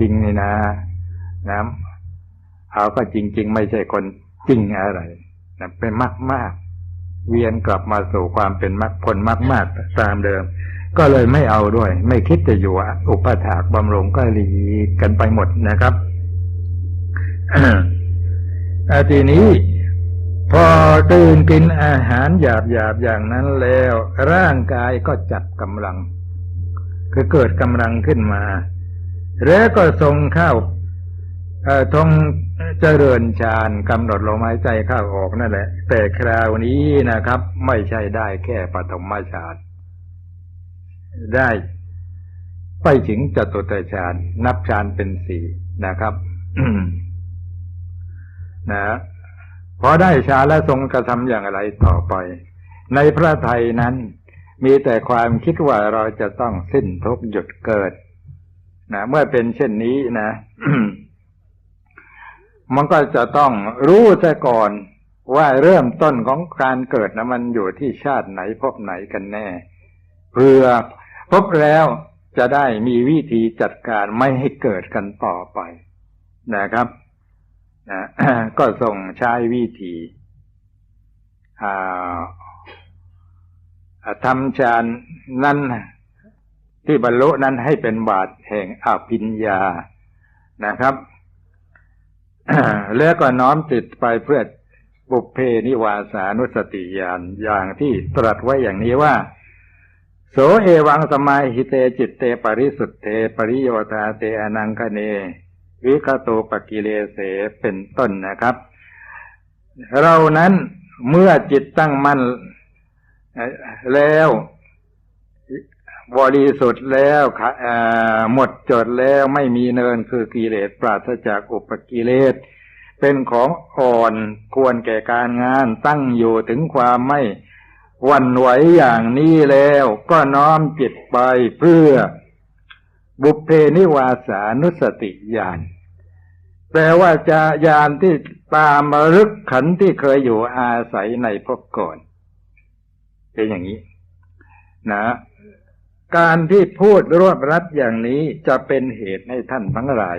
จริงนี่นะนะเขาก็จริง ๆ ไม่ใช่คนจริงอะไรนะเป็นมากมากเวียนกลับมาสู่ความเป็นมรรคผลมากมากตามเดิม ก็เลยไม่เอาด้วย ไม่คิดจะอยู่อุปถากบำรุงก็รีกันไปหมดนะครับทีนี้พอตื่นกินอาหารหยาบหยาบอย่างนั้นแล้ว ร่างกายก็จัดกำลัง คือเกิดกำลังขึ้นมา แล้วก็ทรงเข้าทรงเจริญฌานกำหนดลมหายใจเข้าออกนั่นแหละ แต่คราวนี้นะครับ ไม่ใช่ได้แค่ปฐมฌานได้ไปถึงจตุตฌานนับฌานเป็นสี่นะครับนะพอได้ฌานแล้วทรงกระทำอย่างไรต่อไป ในพระไทยนั้นมีแต่ความคิดว่าเราจะต้องสิ้นทุกหยุดเกิด นะเมื่อเป็นเช่นนี้นะ มันก็จะต้องรู้ซะก่อนว่าเริ่มต้นของการเกิดนะมันอยู่ที่ชาติไหนพบไหนกันแน่เพื่อพบแล้วจะได้มีวิธีจัดการไม่ให้เกิดกันต่อไปนะครับนะก็ส่งใช้วิธีทำฌานนั้น ที่บรรลุนั้นให้เป็นบาทแห่งอภิญญานะครับแล้วก็น้อมติดไปเพื่อบุพเพนิวาสานุสติญาณอย่างที่ตรัสไว้อย่างนี้ว่า โสเอวังสมาหิเตจิตเตปริสุทธเตปริโยธาเตอนังคเน วิคโตปกิเลเสเป็นต้นนะครับ เรานั้นเมื่อจิตตั้งมั่นแล้ว บริสุทธิ์แล้วหมดจดแล้วไม่มีเนินคือกิเลสปราศจากอุปกิเลส เป็นของอ่อนควรแก่การงานตั้งอยู่ถึงความไม่วันไหวอย่างนี้แล้วก็น้อมจิตไปเพื่อบุพเพนิวาสานุสติญาณแปลว่าจะญาณที่ตามมรึกขันที่เคยอยู่อาศัยในภพก่อน เป็นอย่างนี้ นะ การที่พูดรวบรัดอย่างนี้จะเป็นเหตุให้ท่านทั้งหลาย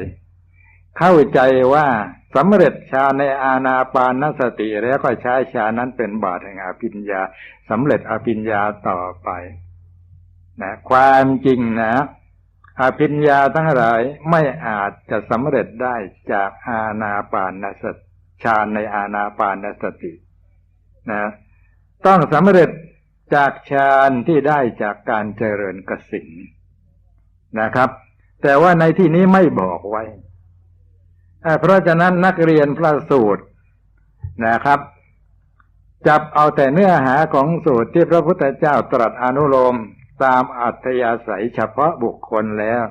เข้าใจว่าสำเร็จฌานในอาณาปานสติแล้วก็ใช้ฌานนั้นเป็นบาตแห่งอภิญญาสำเร็จอภิญญาต่อไปนะความจริงนะอภิญญาทั้งหลายไม่อาจจะสำเร็จได้จากอาณาปานสติฌานในอาณาปานสตินะต้องสำเร็จ จากฌานที่ได้จากการเจริญกสินนะครับ แต่ว่าในที่นี้ไม่บอกไว้ เพราะฉะนั้นนักเรียนพระสูตรนะครับ จับเอาแต่เนื้อหาของสูตรที่พระพุทธเจ้าตรัสอนุโลมตามอัธยาศัยเฉพาะบุคคลแล้ว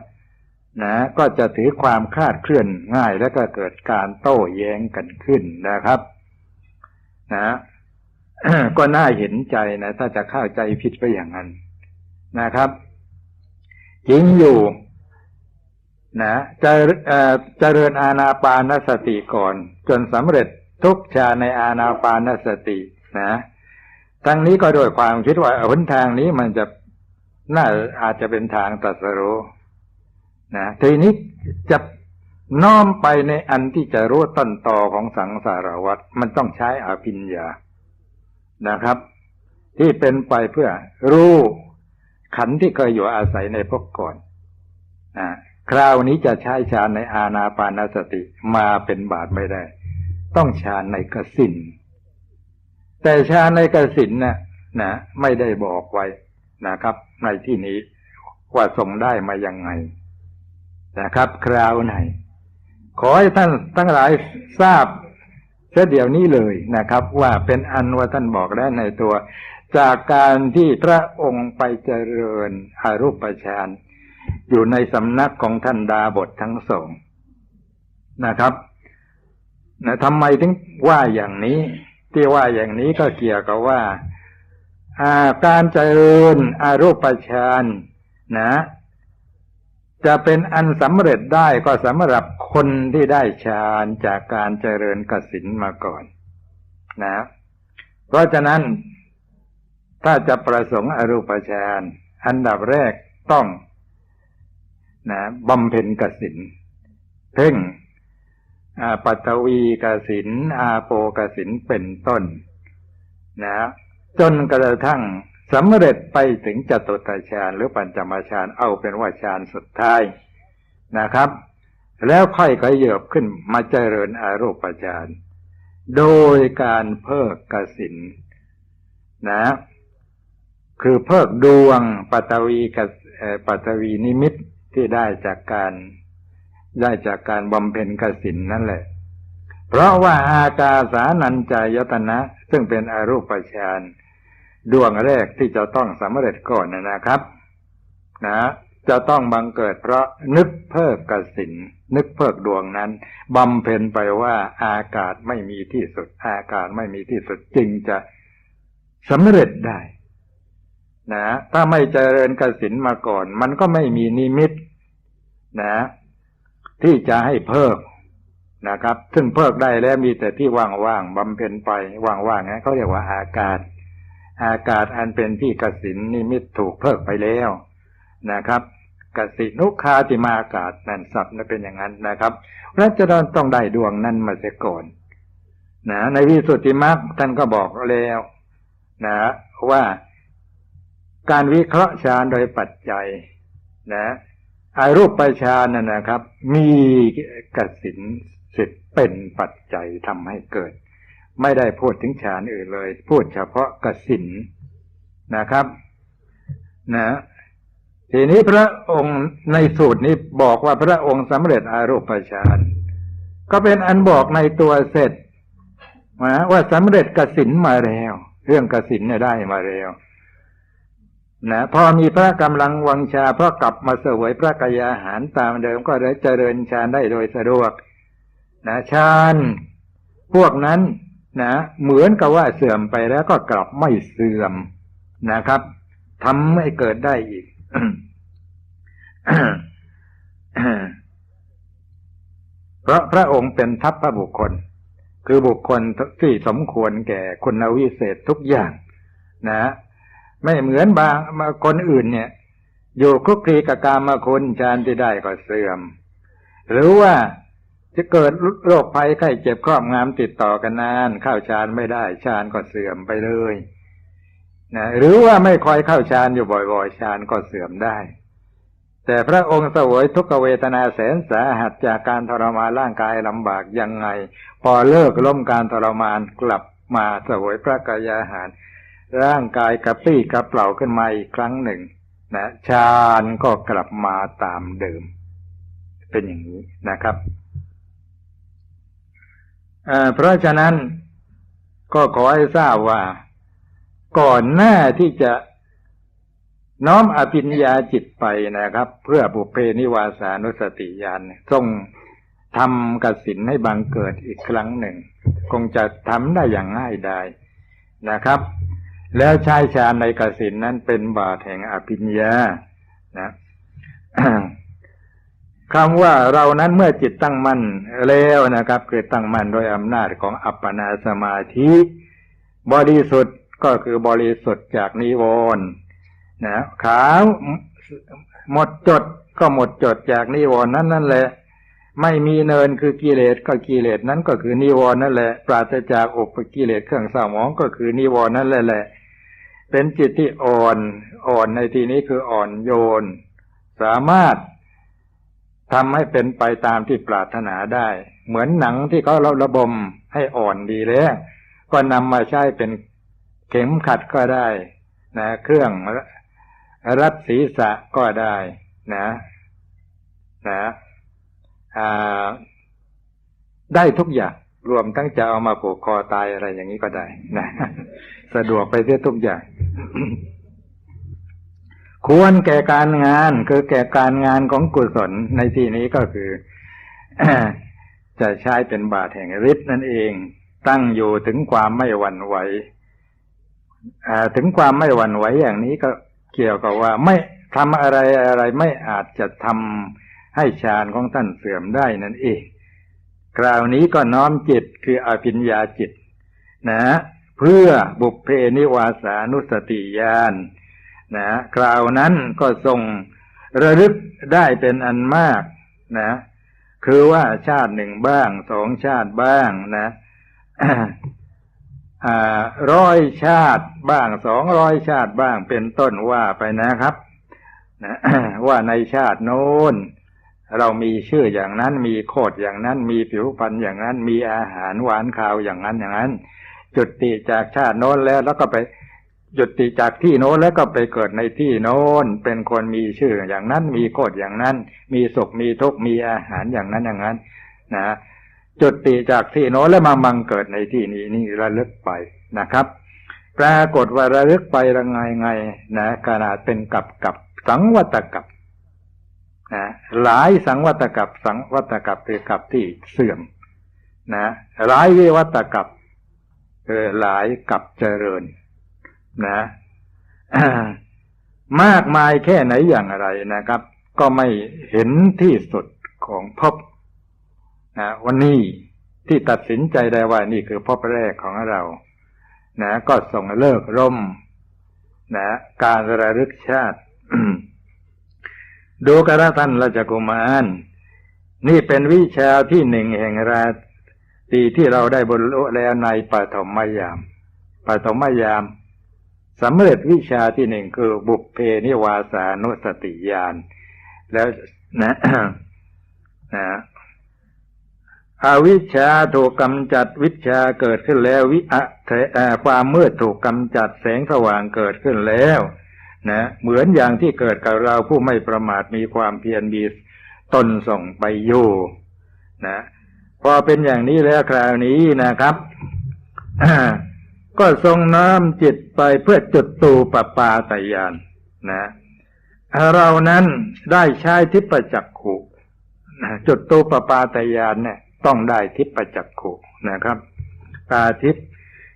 นะก็จะถือความคาดเคลื่อนง่ายและก็เกิดการโต้แย้งกันขึ้นนะครับ นะ ก็น่าเห็นใจนะถ้าจะเข้าใจผิดไปอย่างนั้นนะครับจริงอยู่นะจะเจริญอาณาปานสติก่อน จนสำเร็จทุกชาในอาณาปานสตินะทั้งนี้ก็โดยความคิดว่าหนทางนี้มันจะน่าอาจจะเป็นทางตัสรู้นะทีนี้จะน้อมไปในอันที่จะรู้ต้นตอของสังสารวัฏมันต้องใช้อภิญญา นะครับ ที่เป็นไปเพื่อรู้ขันที่เคยอยู่อาศัยในพวกก่อนอคราวนี้จะใช้ฌานในอาณาปานสติมาเป็นบาทไม่ได้ ต้องฌานในกสินแต่ฌานในกสินนะ่ะนะไม่ได้บอกไว้นะครับ ในที่นี้ว่าส่งได้มายังไงนะครับ คราวไหน ขอให้ท่านทั้งหลายทราบ เสียเดี๋ยวนี้เลยนะครับ ว่าเป็นอันว่าท่านบอกได้ในตัว จากการที่พระองค์ไปเจริญอารูปฌานอยู่ในสำนักของท่านดาบททั้งสองนะครับนะทำไมถึงว่าอย่างนี้ ที่ว่าอย่างนี้ก็เกี่ยวกับว่าการเจริญอารูปฌานนะ จะเป็นอันสำเร็จได้ก็สำหรับคนที่ได้ฌานจากการเจริญกสินมาก่อนนะ เพราะฉะนั้นถ้าจะประสงค์อรูปฌานอันดับแรกต้องนะบำเพ็ญกสินเพ่งปัตวีกสินอาโปกสินเป็นต้น นะ จนกระทั่ง สำเร็จไปถึงจตุตฌานหรือปัญจมาฌานเอาเป็นว่าฌานสุดท้ายนะครับ แล้วค่อยขยับขึ้นมาเจริญอารูปฌานโดยการเพิกกสินนะ คือเพิกดวงปัตวีกับปัตวีนิมิตที่ได้จากการได้จากการบำเพ็ญกสินนั่นแหละ เพราะว่าอากาสานัญจายตนะ ซึ่งเป็นอรูปฌาน ดวงแรกที่จะต้องสำเร็จก่อนนะครับ นะ จะต้องบังเกิดเพราะนึกเพิกกสินนึกเพิกดวงนั้นบำเพ็ญไปว่าอากาศไม่มีที่สุด อากาศไม่มีที่สุดจึงจะสำเร็จได้นะถ้าไม่เจริญกสินมาก่อน มันก็ไม่มีนิมิต นะ ที่จะให้เพิกนะครับ ซึ่งเพิกได้แล้วมีแต่ที่ว่างๆบำเพ็ญไปว่างๆนะเขาเรียกว่าอากาศ อากาศอันเป็นที่กสินนิมิตถูกเพิกไปแล้วนะครับกสินุคาติมาอากาศนั่นสับนั่นเป็นอย่างนั้นนะครับพระจะต้องได้ดวงนั้นมาเสียก่อนนะในวิสุทธิมรรคท่านก็บอกแล้วนะว่าการวิเคราะห์ฌานโดยปัจจัยนะอารูปฌานนั่นนะครับ มีกสินสิทธิ์เป็นปัจจัยทำให้เกิด ไม่ได้พูดถึงฌานอื่นเลย พูดเฉพาะกสินนะครับนะทีนี้พระองค์ในสูตรนี้บอกว่าพระองค์สำเร็จอารูปฌานก็เป็นอันบอกในตัวเสร็จนะว่าสำเร็จกสินมาแล้ว เรื่องกสินเนี่ยได้มาแล้วนะพอมีพระกำลังวังชาเพราะกลับมาเสวยพระกายอาหารตามเดิมก็ได้เจริญฌานได้โดยสะดวกนะฌานพวกนั้น นะเหมือนกับว่าเสื่อมไปแล้วก็กลับไม่เสื่อมนะครับทำให้เกิดได้อีกเพราะพระองค์เป็นทัพพระบุคคล คือบุคคลที่สมควรแก่คุณวิเศษทุกอย่าง นะ ไม่เหมือนบางคนอื่นเนี่ย อยู่คุกคีกับกามาคุณฌานที่ได้ก็เสื่อม หรือว่า จะเกิดโรคภัยไข้เจ็บครอบงำติดต่อกันนาน เข้าฌานไม่ได้ฌานก็เสื่อมไปเลยนะหรือว่าไม่คอยเข้าฌานอยู่บ่อยๆฌานก็เสื่อมได้ แต่พระองค์เสวยทุกเวทนาแสนสาหัสจากการทรมานร่างกายลำบากยังไง พอเลิกล้มการทรมานกลับมาเสวยพระกายอาหาร ร่างกายกระปี้กระเปล่าขึ้นมาอีกครั้งหนึ่งนะฌานก็กลับมาตามเดิม เป็นอย่างนี้นะครับ เพราะฉะนั้นก็ขอให้ทราบว่า ก่อนหน้าที่จะน้อมอภิญญาจิตไปนะครับ เพื่อบุเพนิวาสานุสติญาณทรงทำกสินให้บังเกิดอีกครั้งหนึ่ง คงจะทำได้อย่างง่ายดายนะครับ แล้วชายชาญในกสินนั้นเป็นบาทแห่งอภิญญานะ คำว่าเรานั้นเมื่อจิตตั้งมั่นแล้วนะครับคือตั้งมั่นโดยอำนาจของอัปปนาสมาธิ บริสุทธิ์ก็คือบริสุทธิ์จากนิวรณ์นะขาวหมดจดก็หมดจดจากนิวรณ์นั้นนั่นแหละ ไม่มีเนินคือกิเลสก็กิเลสนั้นก็คือนิวรณ์นั่นแหละ ปราศจากอุปกิเลสเครื่องสมองก็คือนิวรณ์นั่นแหละแหละเป็นจิตที่อ่อนอ่อนในที่นี้คืออ่อนโยน สามารถ ทำให้เป็นไปตามที่ปรารถนาได้ เหมือนหนังที่เขาเราระบมให้อ่อนดีแล้ว ก็นำมาใช้เป็นเข็มขัดก็ได้นะเครื่องรัดศีรษะก็ได้นะนะได้ทุกอย่างรวมทั้งจะเอามาผูกคอตายอะไรอย่างนี้ก็ได้นะสะดวกไปเสียทุกอย่าง ควรแก่การงานคือแก่การงานของกุศลในที่นี้ก็คือจะใช้เป็นบาทแห่งฤทธิ์นั่นเอง ตั้งอยู่ถึงความไม่หวั่นไหวถึงความไม่หวั่นไหวอย่างนี้ก็เกี่ยวกับว่าไม่ทำอะไรอะไรไม่อาจจะทำให้ฌานของท่านเสื่อมได้นั่นเองคราวนี้ก็น้อมจิตคืออภิญญาจิต นะ เพื่อบุพเพนิวาสานุสติญาณ นะคราวนั้นก็ทรงระลึกได้เป็นอันมากนะ คือว่าชาติหนึ่งบ้างสองชาติบ้างนะร้อยชาติบ้างสองร้อยชาติบ้างเป็นต้นว่าไปนะครับนะว่าในชาติโน้นเรามีชื่ออย่างนั้น มีโคดอย่างนั้น มีผิวพรรณอย่างนั้น มีอาหารหวานข้าวอย่างนั้นอย่างนั้น จุดติจากชาติโน้นแล้วแล้วก็ไป จุดติจากที่โน้นแล้วก็ไปเกิดในที่โน้นเป็นคนมีชื่ออย่างนั้นมีโคดอย่างนั้น มีสุขมีทุกข์มีอาหารอย่างนั้นอย่างนั้น นะจุดติจากที่โน้นแล้วมามังเกิดในที่นี้นี่ระลึกไปนะครับ ปรากฏว่าระลึกไประไงไงนะขนาดเป็นกับกับสังวัตกับนะหลายสังวัตกับสังวัตกับคือกับที่เสื่อมนะหลายวิวัตกับเออหลายกับเจริญ นะมากมายแค่ไหนอย่างไรนะครับ ก็ไม่เห็นที่สุดของพบนะวันนี้ที่ตัดสินใจได้ว่านี่คือพบแรกของเรา นะ ก็ส่งเลิกร่ม นะ การระลึกชาติดูกระท่านราชกุมาร นี่เป็นวิชาที่หนึ่งแห่งราตีที่เราได้บรรลุแล้วในปฐมยามปฐมยาม สำเร็จวิชาที่หนึ่งคือบุพเพนิวาสานุสติญาณแล้วนะนะอวิชชาถูกกำจัดวิชาเกิดขึ้นแล้ววิอะความมืดถูกกำจัดแสงสว่างเกิดขึ้นแล้วนะเหมือนอย่างที่เกิดกับเราผู้ไม่ประมาทมีความเพียรมีตนส่งไปอยู่นะพอเป็นอย่างนี้แล้วคราวนี้นะครับ ก็ทรงน้อมจิตไปเพื่อจุดตูปปาตยานนะ เรานั้นได้ใช้ทิพจักขุจุดตูปปาตยานเนี่ย ต้องได้ทิพจักขุนะครับ ตาทิพ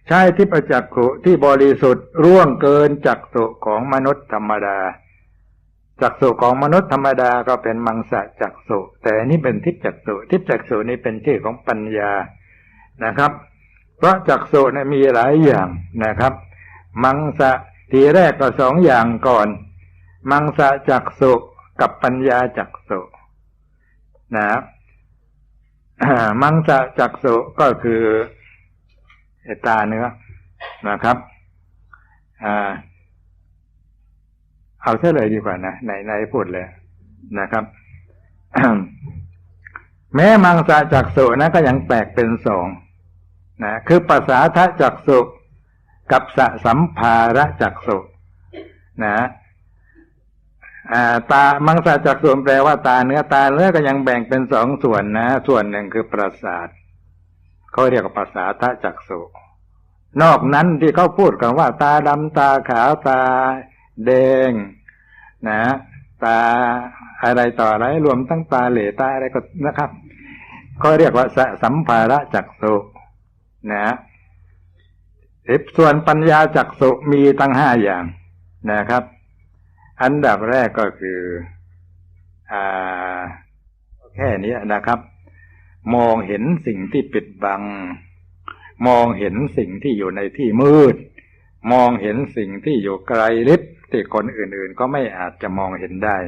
ใช้ทิพจักขุที่บริสุทธิ์ร่วงเกินจักสุของมนุษย์ธรรมดาจักสุของมนุษย์ธรรมดาก็เป็นมังสะจักสุแต่นี่เป็นทิพจักสุทิพจักสุนี่เป็นชื่อของปัญญานะครับ ราะจักสุเนี่ยมีหลายอย่างนะครับ มังสะทีแรกก็สองอย่างก่อน มังสะจักสุกับปัญญาจักสุนะครับมังสะจักสุก็คือตาเนื้อนะครับอเอาเท่เลยดีกว่านะในในพูดเลยนะครับแม้มังสะจักสุนะก็ยังแตกเป็นสอง นะคือภาษาทะจักสุกับสสัมภาระจักสุนะตามังสะจักสุแปลว่าตาเนื้อตาเนื้อก็ยังแบ่งเป็นสองส่วนนะ ส่วนหนึ่งคือประสาทเขาเรียกว่าภาษาทะจักสุนอกนั้นที่เขาพูดกันว่า ตาดำตาขาวตาแดง นะ ตาอะไรต่ออะไรรวมทั้งตาเหล่ตาอะไรก็นะครับเขาเรียกว่าสสัมภาระจักสุ นะส่วนปัญญาจักสุมีตั้งห้าอย่างนะครับ อันดับแรกก็คืออ่าแค่นี้นะครับ มองเห็นสิ่งที่ปิดบัง มองเห็นสิ่งที่อยู่ในที่มืด มองเห็นสิ่งที่อยู่ไกลลิบที่คนอื่นๆ ก็ไม่อาจจะมองเห็นได้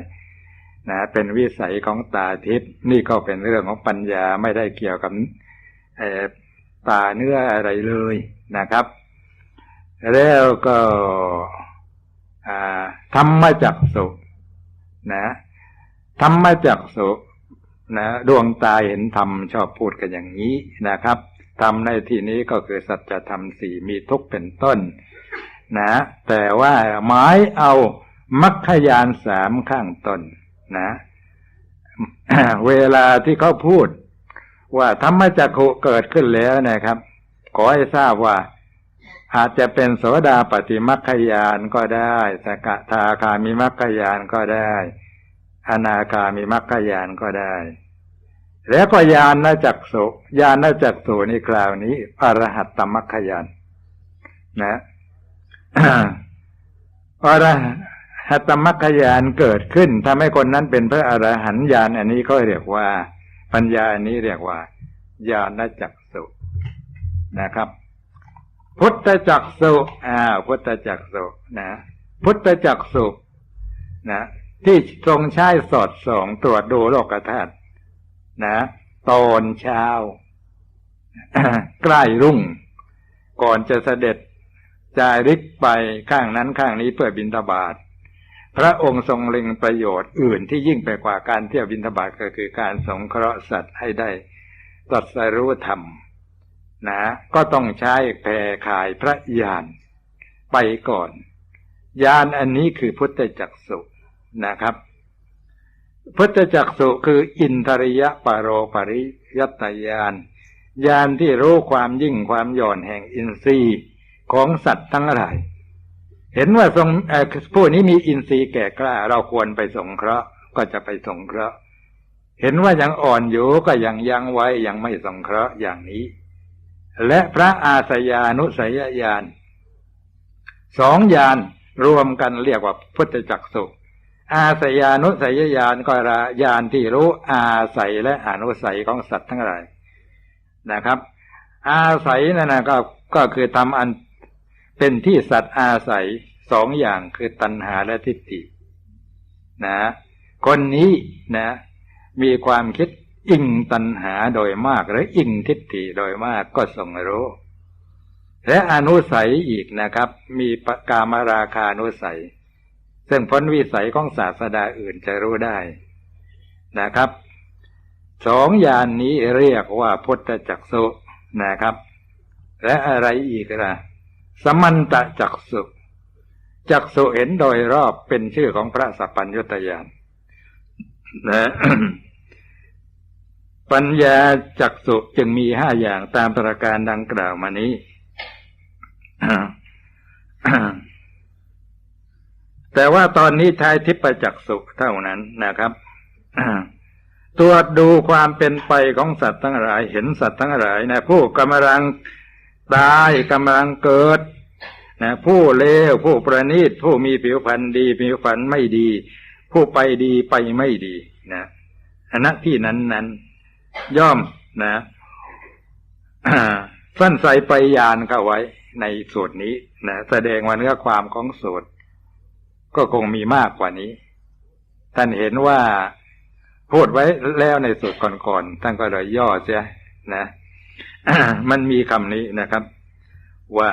นะเป็นวิสัยของตาทิพย์นี่ก็เป็นเรื่องของปัญญาไม่ได้เกี่ยวกับ ตาเนื้ออะไรเลยนะครับ แล้วก็ธรรมจักสุนะธรรมจักสุนะดวงตาเห็นธรรมชอบพูดกันอย่างนี้นะครับธรรมในที่นี้ก็คือสัจธรรมสี่มีทุกเป็นต้น นะ แต่ว่าหมายเอามัคคยานสามข้างต้นนะ เวลาที่เขาพูด ว่าธรรมจักขุเกิดขึ้นแล้วนะครับ ขอให้ทราบว่า อาจจะเป็นโสดาปฏิมัคคยานก็ได้สกทาคามีมัคคยานก็ได้ อนาคามีมรรคยานก็ได้ แล้วก็ยานนจักสุยานนจักสุในคราวนี้อรหัตตมรรคยานนะอรหัตตมรรคยานเกิดขึ้นทำให้คนนั้นเป็นพระอรหันต์ญาณอันนี้ก็เรียกว่า ปัญญาอันนี้เรียกว่าญาณจักสุนะครับ พุทธจักสุอ่า พุทธจักสุนะ พุทธจักสุนะที่ทรงใช้สอดส่องตรวจดูโลกธาตุนะ ตอนเช้า ใกล้รุ่ง ก่อนจะเสด็จจาริกไปข้างนั้นข้างนี้เพื่อบินทบาท พระองค์ทรงเล็งประโยชน์อื่นที่ยิ่งไปกว่าการเที่ยวบินทบาทก็คือการสงเคราะห์สัตว์ให้ได้ตรัสรู้ธรรมนะก็ต้องใช้แผ่ขายพระญาณไปก่อนญาณอันนี้คือพุทธจักสุนะครับ พุทธจักสุคืออินทริยปโรปริยตยานญาณที่รู้ความยิ่งความหย่อนแห่งอินทรีย์ของสัตว์ทั้งหลาย เห็นว่าทรงผู้นี้มีอินทรีย์แก่กล้า เราควรไปสงเคราะห์ก็จะไปสงเคราะห์ เห็นว่ายังอ่อนอยู่ก็ยังยังไว้ยังไม่สงเคราะห์อย่างนี้ และพระอาสยานุสยญาณสองญาณรวมกันเรียกว่าพุทธจักสุอาสยานุสัยญาณก็ระญาณที่รู้อาศัยและอนุสัยของสัตว์ทั้งหลายนะครับ อาศัยนั่นนะก็ก็คือทำอัน เป็นที่สัตว์อาศัยสองอย่างคือตัณหาและทิฏฐินะ คนนี้นะ มีความคิดอิงตัณหาโดยมาก หรืออิงทิฏฐิโดยมากก็ทรงรู้ และอนุสัยอีกนะครับ มีปกามราคานุสัย ซึ่งพ้นวิสัยของศาสดาอื่นจะรู้ได้นะครับสองอย่างนี้เรียกว่าพุทธจักสุนะครับ และอะไรอีกล่ะ สมันตะจักสุจักสุเห็นโดยรอบเป็นชื่อของพระสัพพัญญุตยานนะปัญญาจักสุจึงมีห้าอย่างตามประการดังกล่าวมานี้ แต่ว่าตอนนี้ใช้ทิพจักสุเท่านั้นนะครับตรวจดูความเป็นไปของสัตว์ทั้งหลาย เห็นสัตว์ทั้งหลายนะผู้กำลัง ตายกำลังเกิดนะผู้เลวผู้ประณีตผู้มีผิวพรรณดีผิวพรรณไม่ดี ผู้ไปดีไปไม่ดีนะณที่นั้นนั้นย่อมนะสั้นใส่ไปยานเข้าไว้ในสูตรนี้นะแสดงว่าเนื้อความของสูตร ก็คงมีมากกว่านี้ ท่านเห็นว่าพูดไว้แล้วในสุดก่อนๆท่านก็เลยย่อเสียนะ มันมีคำนี้นะครับ ว่า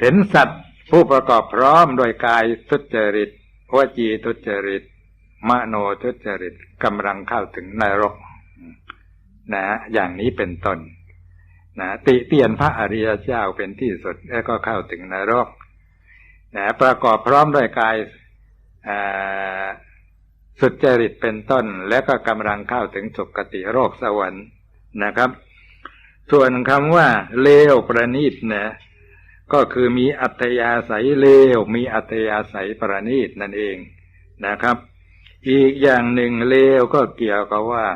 เห็นสัตว์ผู้ประกอบพร้อมโดยกายทุจริตวจีทุจริต มโนทุจริตกำลังเข้าถึงนรกนะอย่างนี้เป็นต้นนะติเตียนพระอริยเจ้าเป็นที่สุดแล้วก็เข้าถึงนรกนะประกอบพร้อมด้วยกาย สุดจริตเป็นต้นและก็กำลังเข้าถึงสุคติโรคสวรรค์นะครับ ส่วนคำว่าเลวประณีตนะก็คือมีอัตยาศัยเลว มีอัตยาศัยประณีตนั่นเองนะครับ อีกอย่างหนึ่งเลวก็เกี่ยวกับว่า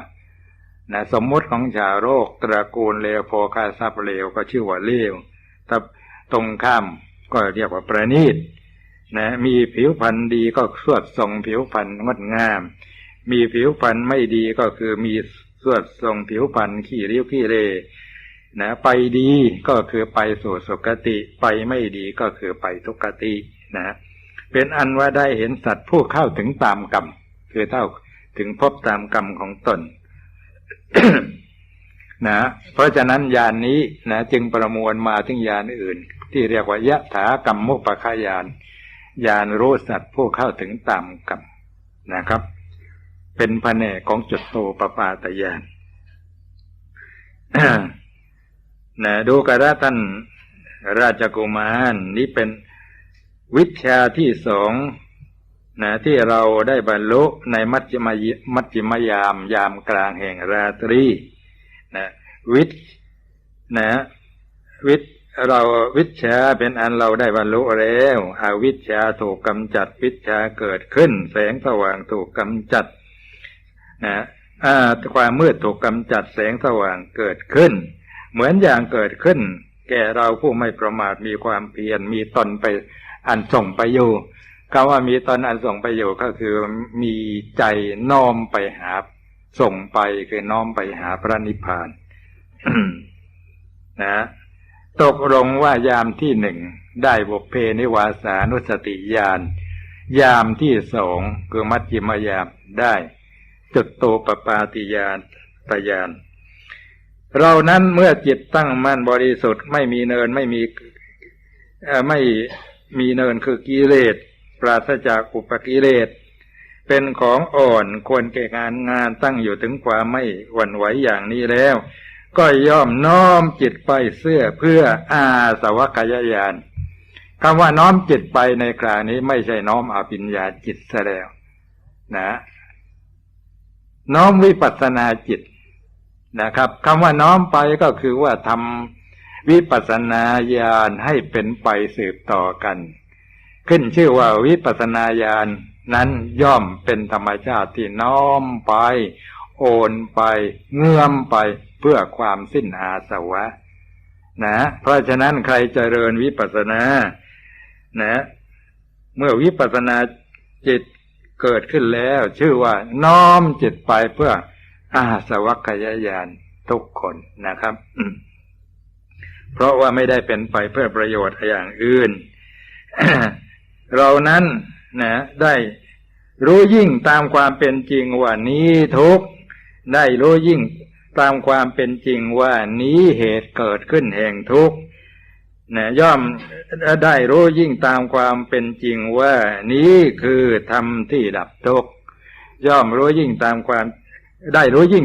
นะสมมติของชาวโรคตระกูลเลวโพคาซับเลวก็ชื่อว่าเลวถ้าตรงข้ามก็เรียกว่าประณีต นะมีผิวพรรณดีก็สวดทรงผิวพรรณงดงาม มีผิวพรรณไม่ดีก็คือมีสวดทรงผิวพรรณขี้ริ้วขี้เรนะไปดีก็คือไปสู่สุคติ ไปไม่ดีก็คือไปทุกตินะเป็นอันว่าได้เห็นสัตว์ผู้เข้าถึงตามกรรมคือเท่าถึงพบตามกรรมของตนนะเพราะฉะนั้นยานนี้นะจึงประมวลมาถึงยานอื่น ที่เรียกว่ายะถากรรมมุปปะขายาน ญาณรู้สัตว์ผู้เข้าถึงตามกรรมนะครับ เป็นแผนกของจุดโตปปาตยานนะดูกระท่านราชกุมารนี้เป็นวิชาที่สองนะที่เราได้บรรลุในมัจจิมยมัจจิมยามยามกลางแห่งราตรีนะวิทนะวิท เราวิชาเป็นอันเราได้บรรลุแล้วอาวิชาถูกกำจัดวิชาเกิดขึ้น แสงสว่างถูกกำจัดนะความมืดถูกกำจัดแสงสว่างเกิดขึ้น เหมือนอย่างเกิดขึ้น แก่เราผู้ไม่ประมาทมีความเพียรมีตนไปอันส่งไปอยู่คำว่ามีตนอันส่งไปอยู่ก็คือมีใจน้อมไปหา ส่งไปคือน้อมไปหาพระนิพพานนะ ตกลงว่ายามที่หนึ่งได้บุเพนิวาสานุสติญาณยามที่สองคือมัจจิมยามได้ จุดโตปปาติยานตยานเรานั้นเมื่อจิตตั้งมั่นบริสุทธิ์ไม่มีเนินไม่มีไม่มีเนินคือกิเลสปราศจากอุปกิเลสเป็นของอ่อนควรแก่งานงานตั้งอยู่ถึงความไม่หวั่นไหวอย่างนี้แล้ว ก็ย่อมน้อมจิตไปเสื้อเพื่ออาสวัคยายญานคำว่าน้อมจิตไปในคราวนี้ไม่ใช่น้อมอภิญญาจิตซะแล้วนะ น้อมวิปัสนาจิตนะครับคำว่าน้อมไปก็คือว่าทำวิปัสนาญาณให้เป็นไปสืบต่อกัน ขึ้นชื่อว่าวิปัสนาญาณนั้นย่อมเป็นธรรมชาติที่น้อมไป โอนไป เงื่อมไป พื่อความสิ้นอาสวะนะ เพราะฉะนั้นใครเจริญวิปัสสนา นะ เมื่อวิปัสสนาจิตเกิดขึ้นแล้ว ชื่อว่าน้อมจิตไปเพื่ออาสวัคยายานทุกคนนะครับ เพราะว่าไม่ได้เป็นไปเพื่อประโยชน์อย่างอื่น เรานั้นนะ ได้รู้ยิ่งตามความเป็นจริงว่านี้ทุกได้รู้ยิ่ง ตามความเป็นจริงว่านี้เหตุเกิดขึ้นแห่งทุกข์นะย่อมได้รู้ยิ่งตามความเป็นจริงว่านี้คือธรรมที่ดับทุกข์ย่อมรู้ยิ่งตามความได้รู้ยิ่ง